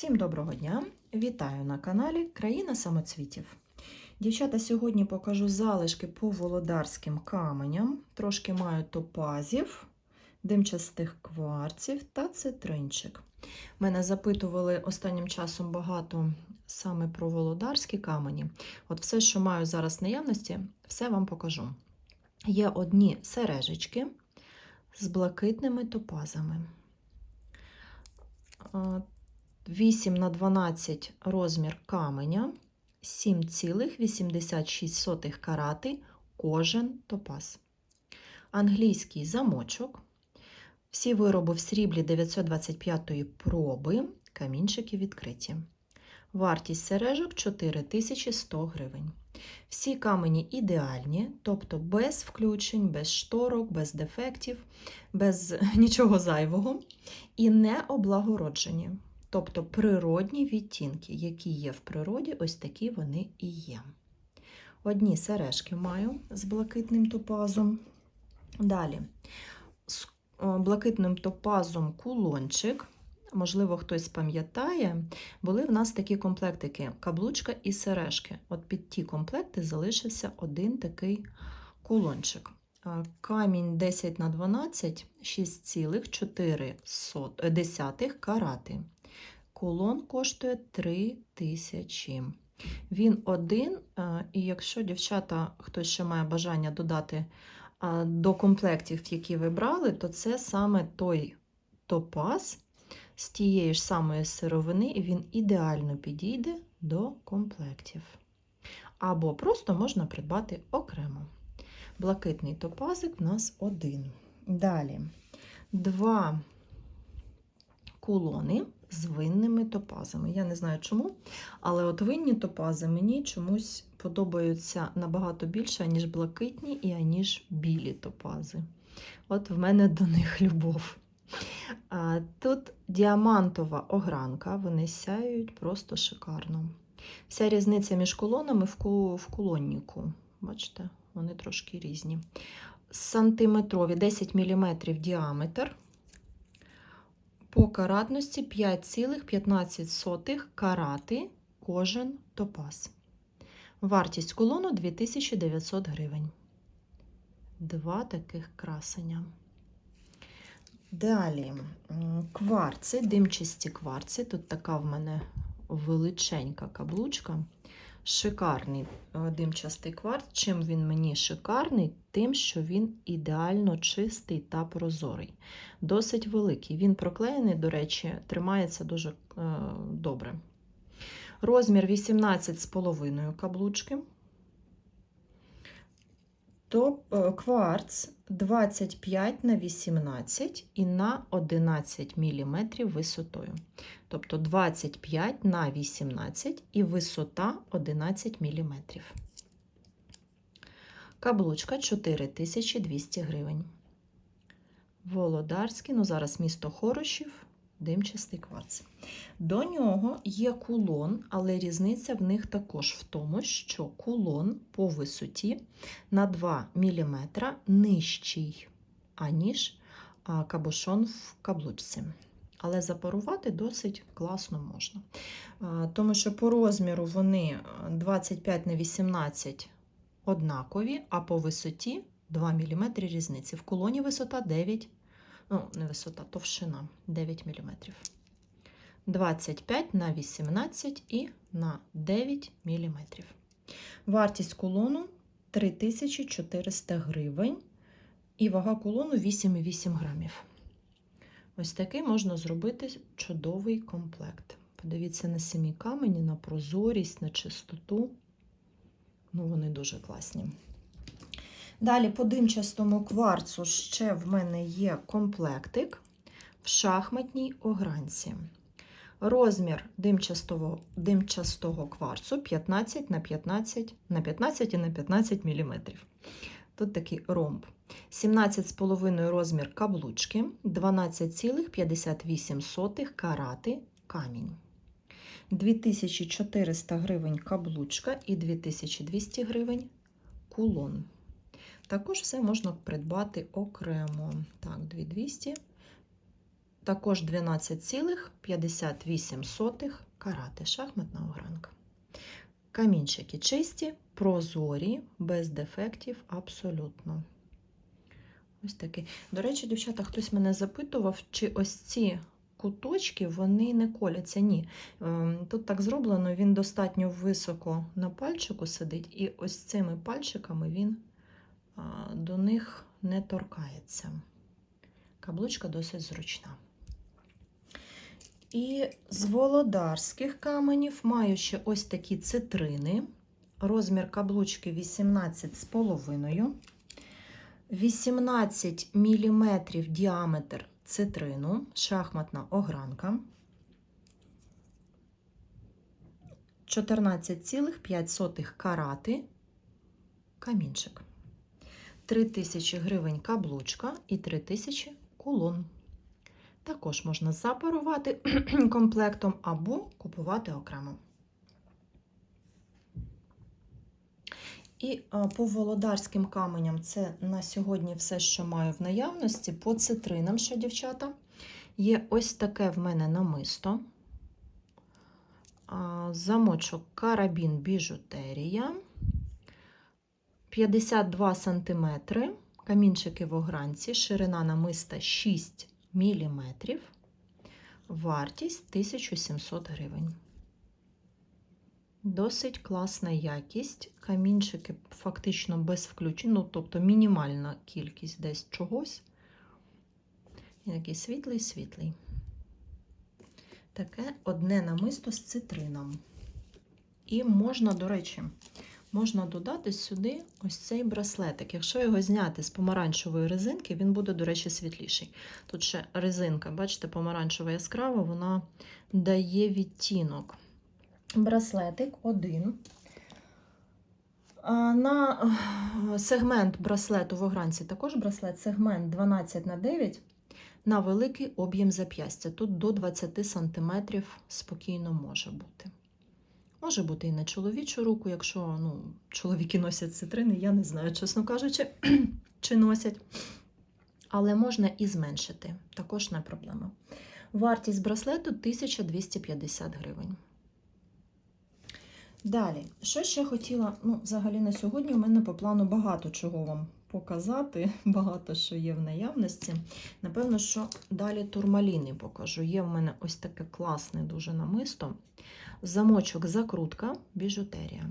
Всім доброго дня! Вітаю на каналі Країна самоцвітів. Дівчата, сьогодні покажу залишки по володарським каменям. Трошки маю топазів, димчастих кварців та цитринчик. Мене запитували останнім часом багато саме про володарські камені. От все, що маю зараз в наявності, все вам покажу. Є одні сережечки з блакитними топазами. 8 на 12 розмір каменя, 7,86 карати кожен топаз. Англійський замочок. Всі вироби в сріблі 925 проби, камінчики відкриті. Вартість сережок 4100 гривень. Всі камені ідеальні, тобто без включень, без шторок, без дефектів, без нічого зайвого і не облагороджені. Тобто природні відтінки, які є в природі, ось такі вони і є. Одні сережки маю з блакитним топазом. Далі, з блакитним топазом кулончик. Можливо, хтось пам'ятає, були в нас такі комплектики: каблучка і сережки. От під ті комплекти залишився один такий кулончик. Камінь 10 на 12, 6,4 карати. Кулон коштує 3 тисячі. Він один, і якщо дівчата, хтось ще має бажання додати до комплектів, які ви брали, то це саме той топаз з тієї ж самої сировини, і він ідеально підійде до комплектів. Або просто можна придбати окремо. Блакитний топазик в нас один. Далі два кулони з винними топазами. Я не знаю чому, але от винні топази мені чомусь подобаються набагато більше, ніж блакитні і аніж білі топази. От в мене до них любов. Тут діамантова огранка, вони сяють просто шикарно. Вся різниця між колонами в кулоннику. Бачите, вони трошки різні. Сантиметрові 10 мм діаметр по каратності 5,15 карати кожен топаз. Вартість колону 2900 гривень. Два таких красення. Далі кварци, димчасті кварци. Тут така в мене величенька каблучка. Шикарний е, димчастий кварц. Чим він мені шикарний, тим, що він ідеально чистий та прозорий. Досить великий. Він проклеєний, до речі, тримається дуже е, добре. Розмір 18,5 каблучки. То е, кварц 25 на 18 і на 11 мм висотою. Тобто 25 на 18 і висота 11 мм. Каблучка 4200 гривень. Володарський, ну зараз місто Хорошів, димчастий кварц. До нього є кулон, але різниця в них також в тому, що кулон по висоті на 2 мм нижчий, аніж кабушон в каблучці. Але запарувати досить класно можна. Тому що по розміру вони 25 на 18 однакові, а по висоті 2 мм різниці. В колоні висота 9 ну, не висота, товщина 9 мм. 25 на 18 і на 9 мм. Вартість кулону 3400 гривень. І вага кулону 8,8 грамів. Ось такий можна зробити чудовий комплект. Подивіться на самі камені, на прозорість, на чистоту. Ну, вони дуже класні. Далі по димчастому кварцу ще в мене є комплектик в шахматній огранці. Розмір димчастого димчастого кварцу 15 на 15 на 15 і на 15 мм. Тут такий ромб. 17,5 розмір каблучки, 12,58 карати камінь. 2400 гривень каблучка і 2200 гривень кулон. Також все можна придбати окремо. Так, 2200. Також 12,58 карати. Шахматна огранка. Камінчики чисті, прозорі, без дефектів, абсолютно. Ось такий. До речі, дівчата, хтось мене запитував, чи ось ці куточки вони не коляться. Ні. Ем, Тут так зроблено, він достатньо високо на пальчику сидить, і ось цими пальчиками він до них не торкається. Каблучка досить зручна. І з володарських каменів маю ще ось такі цитрини. Розмір каблучки 18,5. 18 мм діаметр цитрину, шахматна огранка. 14,5 карати камінчик. 3000 гривень каблучка і 3000 кулон. Також можна запарувати комплектом або купувати окремо. І по володарським каменям це на сьогодні все, що маю в наявності. По цитринам, що дівчата, є ось таке в мене намисто. Замочок карабін біжутерія. 52 см. Камінчики в огранці, ширина намиста 6 мм. Вартість 1700 гривень. Досить класна якість. Камінчики фактично без включень, ну, тобто мінімальна кількість десь чогось. І такий світлий, світлий. Таке одне намисто з цитрином. І можна, до речі, можна додати сюди ось цей браслетик. Якщо його зняти з помаранчевої резинки, він буде, до речі, світліший. Тут ще резинка, бачите, помаранчева яскрава, вона дає відтінок браслетик один. На е, сегмент браслету в огранці також браслет, сегмент 12 на 9 на великий об'єм зап'ястя. Тут до 20 см спокійно може бути. Може бути і на чоловічу руку, якщо ну, чоловіки носять цитрини, я не знаю, чесно кажучи, чи носять. Але можна і зменшити, також не проблема. Вартість браслету 1250 гривень. Далі, що ще хотіла, ну, взагалі на сьогодні у мене по плану багато чого вам показати, багато що є в наявності. Напевно, що далі турмаліни покажу. Є в мене ось таке класне дуже намисто. Замочок, закрутка, біжутерія.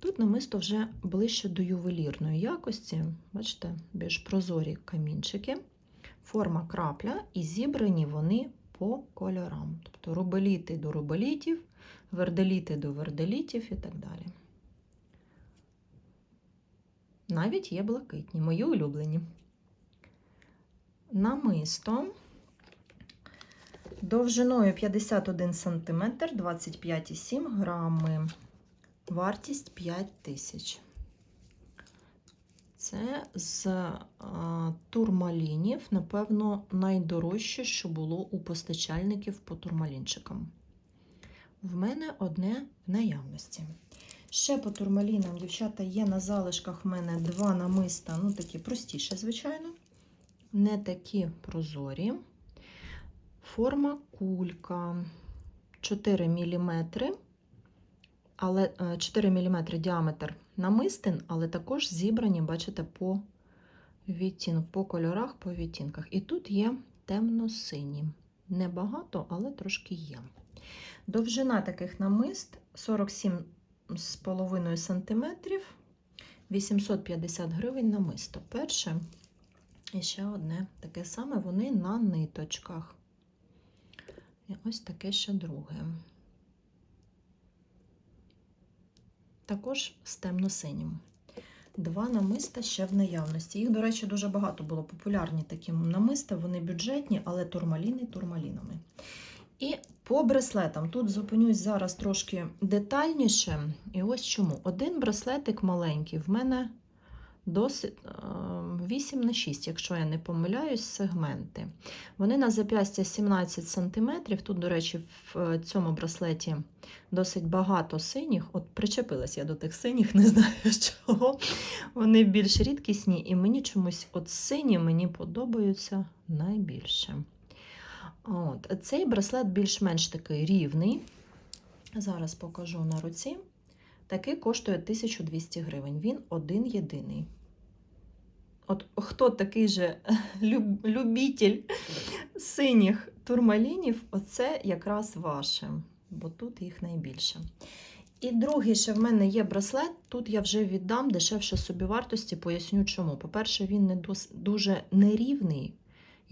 Тут намисто вже ближче до ювелірної якості, бачите, більш прозорі камінчики, форма крапля, і зібрані вони по кольорам. Тобто рубеліти до рубелітів, верделіти до верделітів і так далі. Навіть є блакитні, мої улюблені. Намисто довжиною 51 см, 25,7 грами. Вартість 5 тисяч. Це з а, турмалінів, напевно, найдорожче, що було у постачальників по турмалінчикам. В мене одне в наявності. Ще по турмалінам, дівчата, є на залишках в мене два намиста, ну такі простіші, звичайно, не такі прозорі. Форма кулька 4 мм, але 4 мм діаметр намистин, але також зібрані, бачите, по відтінку, по кольорах, по відтінках. І тут є темно-сині. Небагато, але трошки є. Довжина таких намист 47,5 см, 850 гривень намисто. Перше і ще одне таке саме, вони на ниточках. І ось таке ще друге. Також з темно-синім. Два намиста ще в наявності. Їх, до речі, дуже багато було популярні такі намиста, вони бюджетні, але турмаліни турмалінами. І по браслетам. Тут зупинюсь зараз трошки детальніше. І ось чому. Один браслетик маленький, в мене досить 8 на 6, якщо я не помиляюсь, сегменти. Вони на зап'ястя 17 см. Тут, до речі, в цьому браслеті досить багато синіх. От причепилась я до тих синіх, не знаю чого. Вони більш рідкісні, і мені чомусь от сині мені подобаються найбільше. От. Цей браслет більш-менш такий рівний. Зараз покажу на руці. Такий коштує 1200 гривень. Він один єдиний. От хто такий же люб, любитель синіх турмалінів, оце якраз ваше, бо тут їх найбільше. І другий ще в мене є браслет. Тут я вже віддам дешевше собівартості, поясню чому. По-перше, він не дуже нерівний.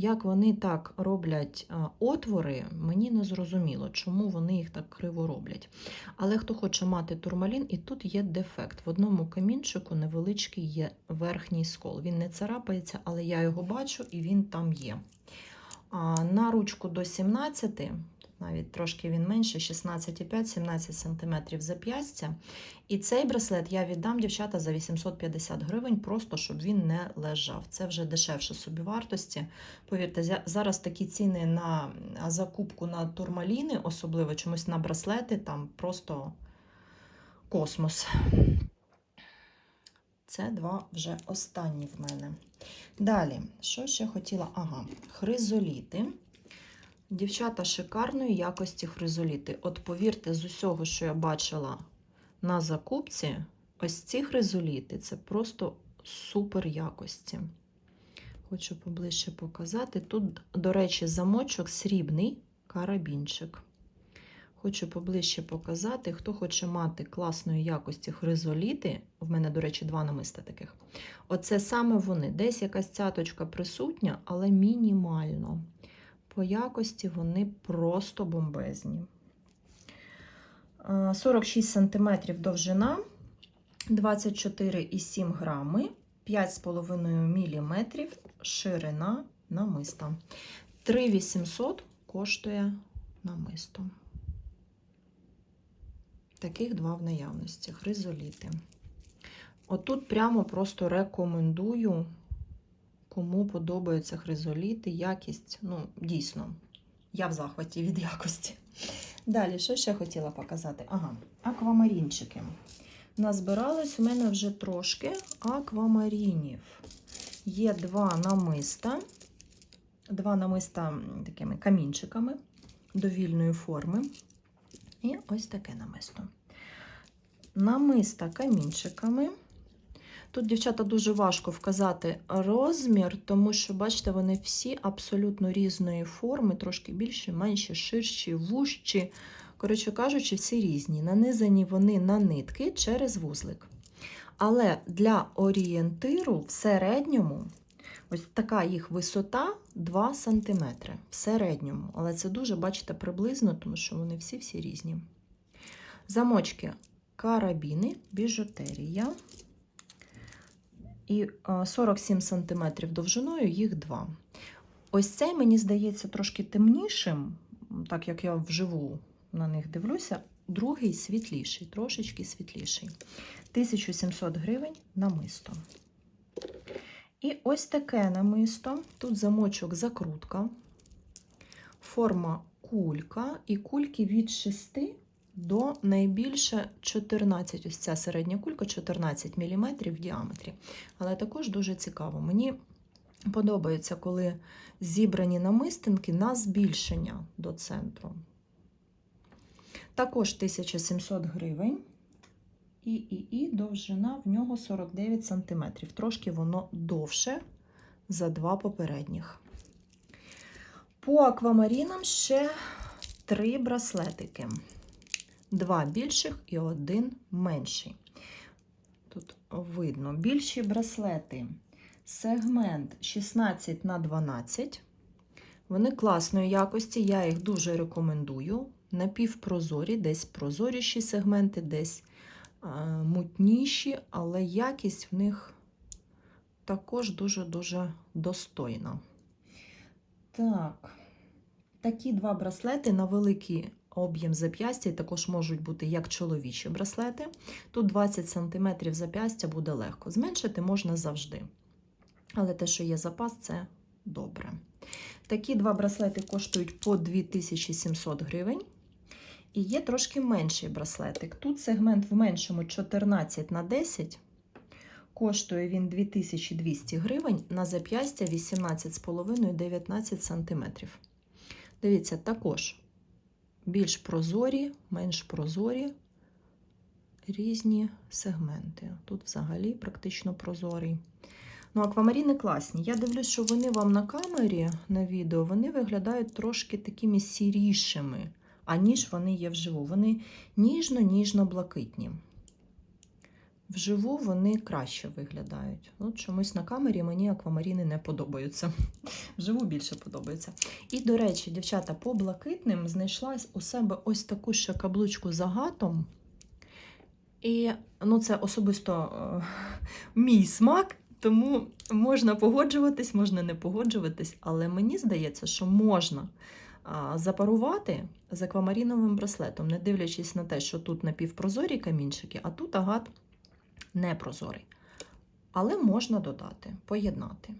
Як вони так роблять отвори, мені не зрозуміло, чому вони їх так криво роблять. Але хто хоче мати турмалін, і тут є дефект. В одному камінчику невеличкий є верхній скол. Він не царапається, але я його бачу і він там є. На ручку до 17, тут навіть трошки він менше, 16,5-17 см зап'ястя. І цей браслет я віддам дівчата за 850 гривень, просто щоб він не лежав. Це вже дешевше собівартості. Повірте, зараз такі ціни на закупку на турмаліни, особливо чомусь на браслети, там просто космос. Це два вже останні в мене. Далі, що ще хотіла? Ага, хризоліти. Дівчата шикарної якості хризоліти. От повірте, з усього, що я бачила на закупці, ось ці хризоліти це просто супер якості. Хочу поближче показати. Тут, до речі, замочок срібний карабінчик. Хочу поближче показати, хто хоче мати класної якості хризоліти. В мене, до речі, два намиста таких. Оце саме вони. Десь якась цяточка присутня, але мінімально. По якості вони просто бомбезні. Е, 46 см довжина, 24,7 грами, 5,5 мм ширина намиста. 3800 коштує намисто. Таких два в наявності. Хризоліти. Отут прямо просто рекомендую, кому подобаються хризоліти, якість, ну, дійсно, я в захваті від якості. Далі, що ще хотіла показати? Ага, аквамарінчики. Назбиралось у мене вже трошки аквамарінів. Є два намиста, два намиста такими камінчиками довільної форми. І ось таке намисто. Намиста камінчиками. Тут, дівчата, дуже важко вказати розмір, тому що, бачите, вони всі абсолютно різної форми, трошки більші, менші, ширші, вужчі. Коротше кажучи, всі різні. Нанизані вони на нитки через вузлик. Але для орієнтиру в середньому ось така їх висота 2 см в середньому. Але це дуже, бачите, приблизно, тому що вони всі-всі різні. Замочки карабіни, біжутерія. І е, 47 см довжиною їх два. Ось цей, мені здається, трошки темнішим, так як я вживу на них дивлюся. Другий світліший, трошечки світліший. 1700 гривень намисто. І ось таке намисто. Тут замочок закрутка, форма кулька, і кульки від 6 до найбільше 14. Ось ця середня кулька 14 мм в діаметрі. Але також дуже цікаво. Мені подобається, коли зібрані намистинки на збільшення до центру. Також 1700 гривень. І, і, і довжина в нього 49 см. Трошки воно довше за два попередніх. По аквамарінам ще три браслетики. Два більших і один менший. Тут видно більші браслети. Сегмент 16 на 12. Вони класної якості, я їх дуже рекомендую. Напівпрозорі, десь прозоріші сегменти, десь а, мутніші, але якість в них також дуже-дуже достойна. Так, такі два браслети на великий об'єм зап'ястя і також можуть бути як чоловічі браслети. Тут 20 см зап'ястя буде легко. Зменшити можна завжди. Але те, що є запас, це добре. Такі два браслети коштують по 2700 гривень. І є трошки менший браслетик. Тут сегмент в меншому 14 на 10. Коштує він 2200 гривень, на зап'ястя 18,5-19 см. Дивіться, також більш прозорі, менш прозорі різні сегменти. Тут взагалі практично прозорий. Ну, аквамаріни класні. Я дивлюсь, що вони вам на камері, на відео, вони виглядають трошки такими сірішими, аніж вони є вживу. Вони ніжно-ніжно-блакитні. Вживу вони краще виглядають. От чомусь на камері мені аквамаріни не подобаються. Вживу більше подобаються. І, до речі, дівчата, по блакитним знайшла у себе ось таку ще каблучку з агатом. І ну, це особисто е, мій смак, тому можна погоджуватись, можна не погоджуватись, але мені здається, що можна запарувати з аквамаріновим браслетом, не дивлячись на те, що тут напівпрозорі камінчики, а тут агат непрозорий. Але можна додати, поєднати.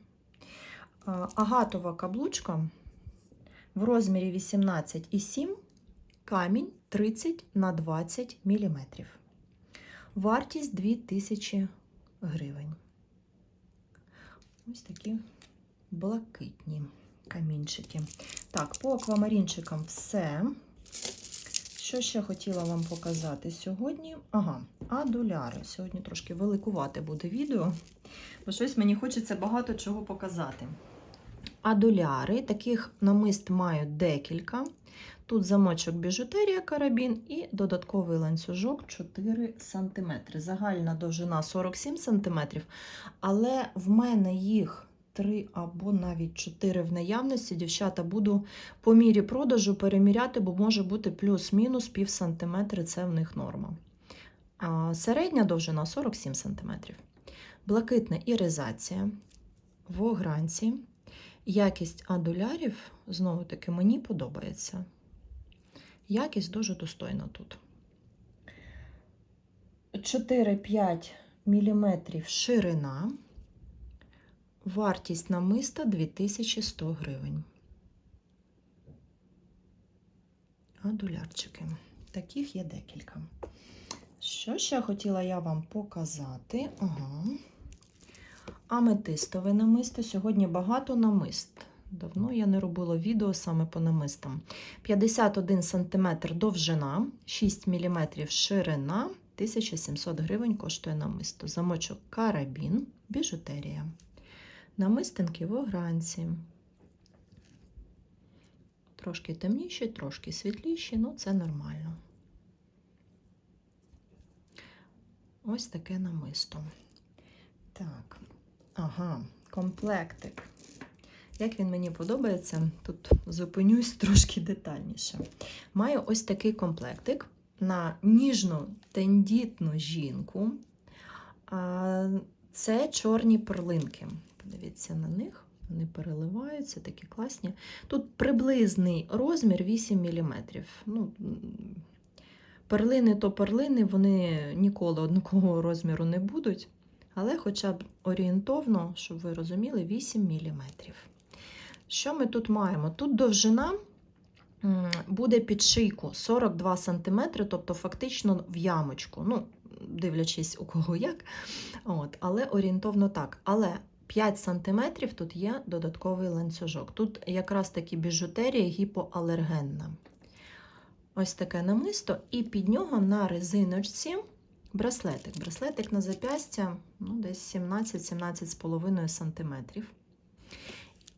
Агатова каблучка в розмірі 18,7, камінь 30 на 20 мм. Вартість 2000 гривень. Ось такі блакитні камінчики. Так, по аквамарінчикам все. Що ще хотіла вам показати сьогодні? Ага, адуляри. Сьогодні трошки великувати буде відео, бо щось мені хочеться багато чого показати. Адуляри, таких намист маю декілька. Тут замочок біжутерія карабін і додатковий ланцюжок 4 см. Загальна довжина 47 см, але в мене їх 3 або навіть 4 в наявності. Дівчата, буду по мірі продажу переміряти, бо може бути плюс-мінус пів сантиметри, це в них норма. А середня довжина 47 см. Блакитна іризація в огранці. Якість адулярів, знову таки, мені подобається. Якість дуже достойна тут. 4-5 мм ширина. Вартість намиста 2100 гривень. Адулярчики. Таких є декілька. Що ще хотіла я вам показати? Ага. Аметистове намисто. Сьогодні багато намист. Давно я не робила відео саме по намистам. 51 см довжина, 6 мм ширина, 1700 гривень коштує намисто. Замочок карабін, біжутерія. Намистинки в огранці. Трошки темніші, трошки світліші, ну це нормально. Ось таке намисто. Так, ага, комплектик. Як він мені подобається, тут зупинюсь трошки детальніше. Маю ось такий комплектик на ніжну тендітну жінку. Це чорні перлинки. Подивіться на них, вони переливаються, такі класні. Тут приблизний розмір 8 мм. Ну, перлини то перлини, вони ніколи однакового розміру не будуть. Але хоча б орієнтовно, щоб ви розуміли, 8 мм. Що ми тут маємо? Тут довжина буде під шийку 42 см, тобто фактично в ямочку. Ну, дивлячись, у кого як. От, Але орієнтовно так. Але 5 см тут є додатковий ланцюжок. Тут якраз таки біжутерія гіпоалергенна. Ось таке намисто, і під нього на резиночці браслетик. Браслетик на запястя ну, десь 17-17,5 см.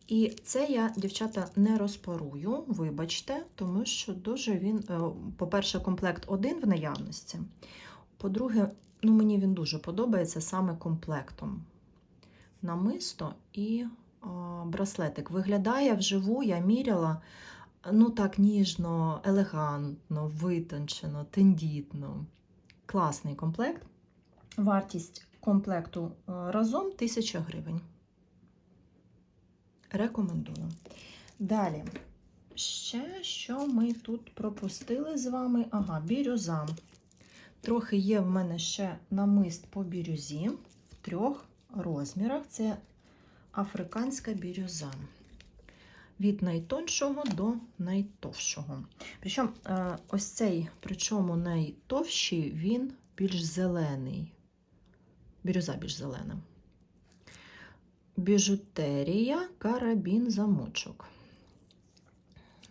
І це я, дівчата, не розпарую, вибачте, тому що дуже він, е, по-перше, комплект один в наявності. По-друге, ну, мені він дуже подобається саме комплектом. Намисто і браслетик. Виглядає вживу, я міряла, ну так ніжно, елегантно, витончено, тендітно. Класний комплект. Вартість комплекту разом 1000 гривень. Рекомендую. Далі, ще що ми тут пропустили з вами? Ага, бірюза. Трохи є в мене ще намист по бірюзі в трьох розмірах. Це африканська бірюза. Від найтоншого до найтовшого. Причому е, ось цей, причому найтовщий, він більш зелений. Бірюза більш зелена біжутерія, карабін, замочок.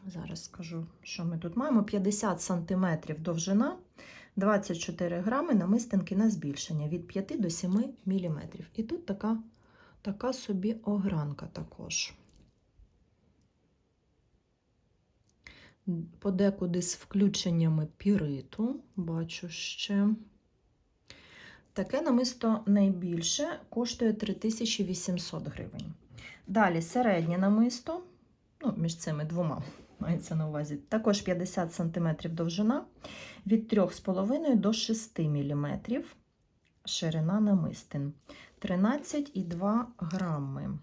Зараз скажу, що ми тут маємо. 50 см довжина, 24 грами намистинки на збільшення від 5 до 7 мм. І тут така, така собі огранка також. Подекуди з включеннями піриту, бачу ще. Таке намисто найбільше коштує 3800 гривень. Далі середнє намисто, ну, між цими двома мається на увазі, також 50 см довжина, від 3,5 до 6 мм ширина намистин, 13,2 грами.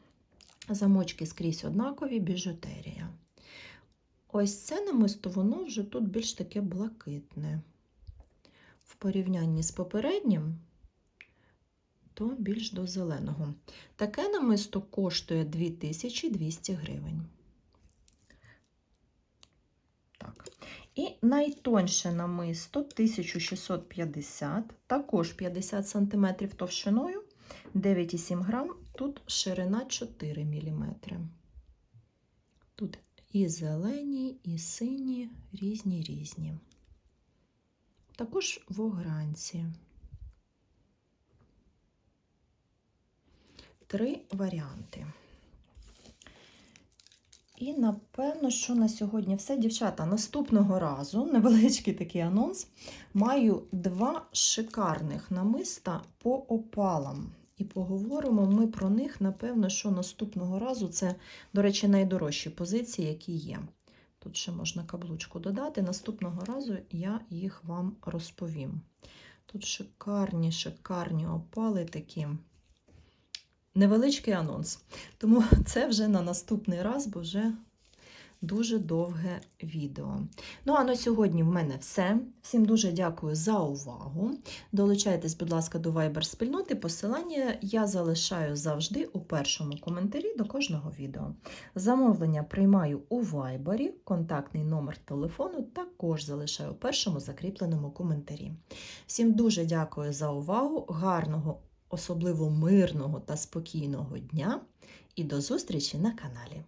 Замочки скрізь однакові, біжутерія. Ось це намисто, воно вже тут більш таке блакитне. В порівнянні з попереднім, то більш до зеленого. Таке намисто коштує 2200 гривень. Так. І найтонше намисто 1650, також 50 см товщиною, 9,7 грам, тут ширина 4 мм. Тут і зелені, і сині, різні різні. Також в огранці. Три варіанти. І напевно, що на сьогодні все, дівчата. Наступного разу невеличкий такий анонс. Маю два шикарних намиста по опалам. І поговоримо ми про них, напевно, що наступного разу це, до речі, найдорожчі позиції, які є. Тут ще можна каблучку додати. Наступного разу я їх вам розповім. Тут шикарні, шикарні опали такі. Невеличкий анонс. Тому це вже на наступний раз, бо вже дуже довге відео. Ну, а на сьогодні в мене все. Всім дуже дякую за увагу. Долучайтесь, будь ласка, до Viber спільноти. Посилання я залишаю завжди у першому коментарі до кожного відео. Замовлення приймаю у Viber, контактний номер телефону також залишаю у першому закріпленому коментарі. Всім дуже дякую за увагу, гарного, особливо мирного та спокійного дня і до зустрічі на каналі.